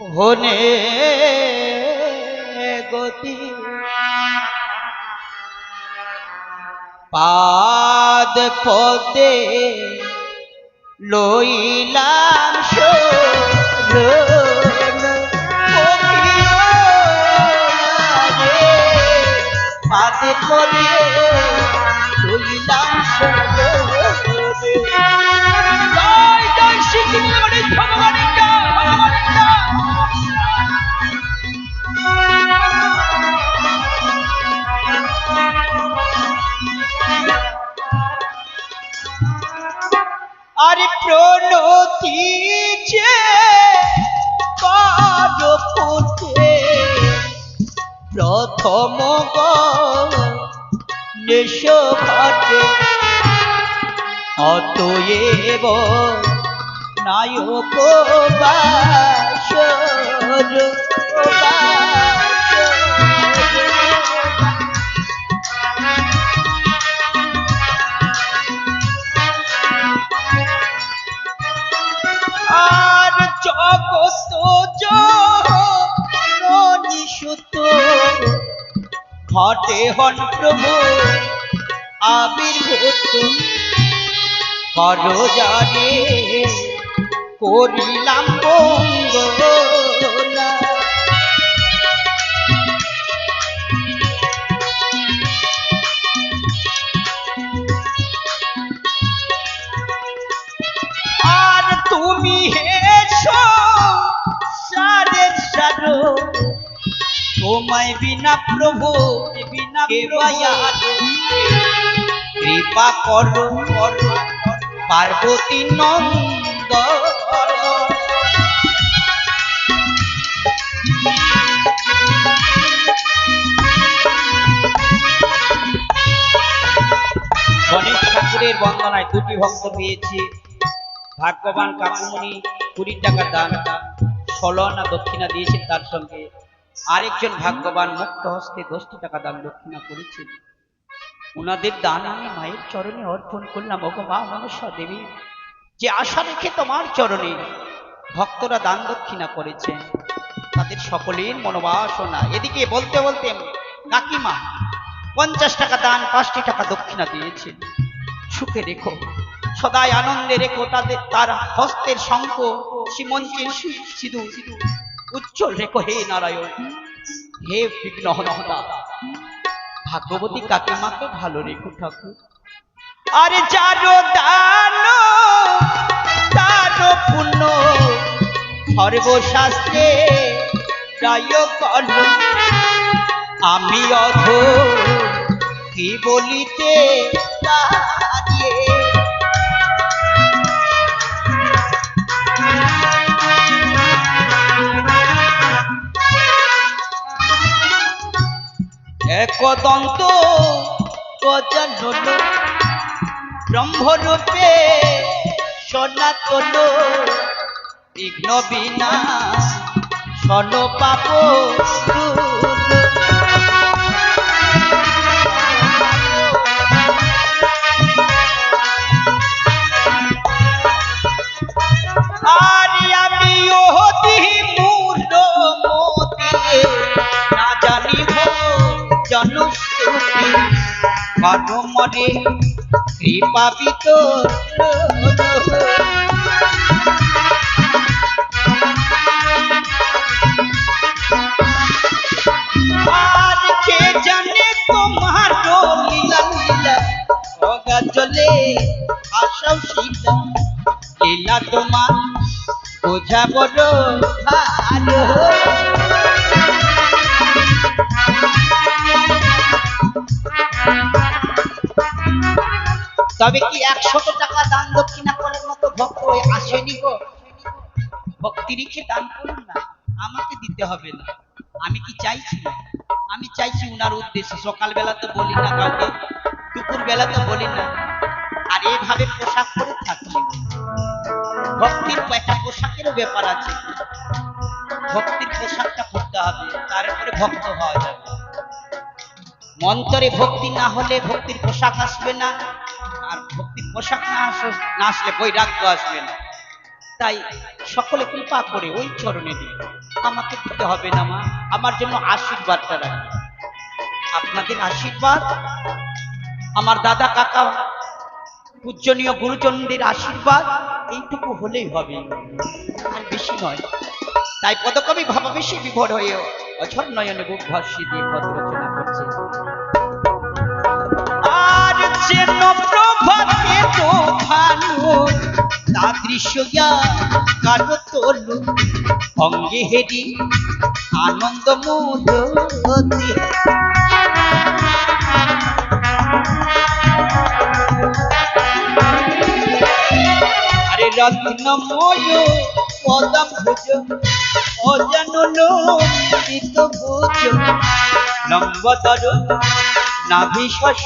হনে গতি। পাদ পদে লইলাম শরণ কহিও রে, প্রণতি কাজ কারপুতে প্রথম নেশ ঘটে। অতএব নায়ক বাসর ঘটে হন প্রভু আবির্ভূত। কর জানে করিলাম মঙ্গলা তোমায় বিনা প্রভু বিনা কৃপা করো করো পার্বতী নন্দ গণেশ ঠাকুরের বন্দনায় দুটি ভক্ত পেয়েছি। ভাগ্যবান কাকুমণি কুড়ি টাকা দান। ষোলো আনা দক্ষিণা দিয়েছেন তার সঙ্গে। আরেকজন ভাগ্যবান মুক্ত হস্তে দশটি টাকা দান দক্ষিণা করেছেন। ওনাদের দান আমি মায়ের চরণে অর্পণ করলাম। ওগো মা, মনসা দেবী, যে আশা রেখে তোমার চরণে ভক্তরা দান দক্ষিণা করেছেন, তাদের সকলের মনোবাসনা। এদিকে বলতে বলতে কাকিমা পঞ্চাশ টাকা দান, পাঁচটি টাকা দক্ষিণা দিয়েছেন। সুখে রেখো, সদাই আনন্দে রেখো, তাদের, তার হস্তের শঙ্খ সি- সিধু সিধু উজ্জ্বল রেখো হে নারায়ণ। হে বিঘ্ন হনহতা ভাগ্যবতী কাকিমাকে ভালো রেখো ঠাকুর। আরে যারো দান তার পুণ্য। সর্বশাস্ত্রে জয় কর আমি অধ কি বলিতে দাঁড়িয়ে একদন্ত গজানন। ব্রহ্মরূপে সনাতন। বিঘ্ন বিনা সন পাপ জনশ্রুতি কর্মরে কৃপাবিত জলে আসাও শিলা লীলা তোমার বোঝা বড় ভালো তবে কি একশত টাকা দান দক্ষিণা করার মতো ভক্ত ওই আসেনি গো? ভক্তি রেখে দান করুন না, আমাকে দিতে হবে না। আমি কি চাইছি আমি চাইছি উনার উদ্দেশ্যে। সকালবেলা তো বলি না কাউকে দুপুর বেলা তো বলি না। আর এভাবে পোশাক পরে থাকছি ভক্তির একটা পোশাকেরও ব্যাপার আছে। ভক্তির পোশাকটা পরতে হবে, তারপরে ভক্ত হওয়া যাবে। মন্তরে ভক্তি না হলে ভক্তির পোশাক আসবে না। পোশাক না আস- না আসলে বৈরাগ্য আসবে না। তাই সকলে কৃপা করে ওই চরণে দিই আমাকে দিতে হবে না মা, আমার জন্য আশীর্বাদটা রাখি। আপনাদের আশীর্বাদ? আমার দাদা, কাকা, পূজনীয় গুরুজনদের আশীর্বাদ, এইটুকু হলেই হবে। আর বেশি নয়। তাই পদকবি ভাবাবেশি বিভোর হয়ে অঝর নয়নে বুক ভাসি দিয়ে পদ রচনা করছে। দৃশ্যয়া কারও তলু অঙ্গে হেরি আনন্দ মুদতি আরে রত্নময় পদম ভুজ অজানন মৃত ভুজ। লম্বতর নাভি শশ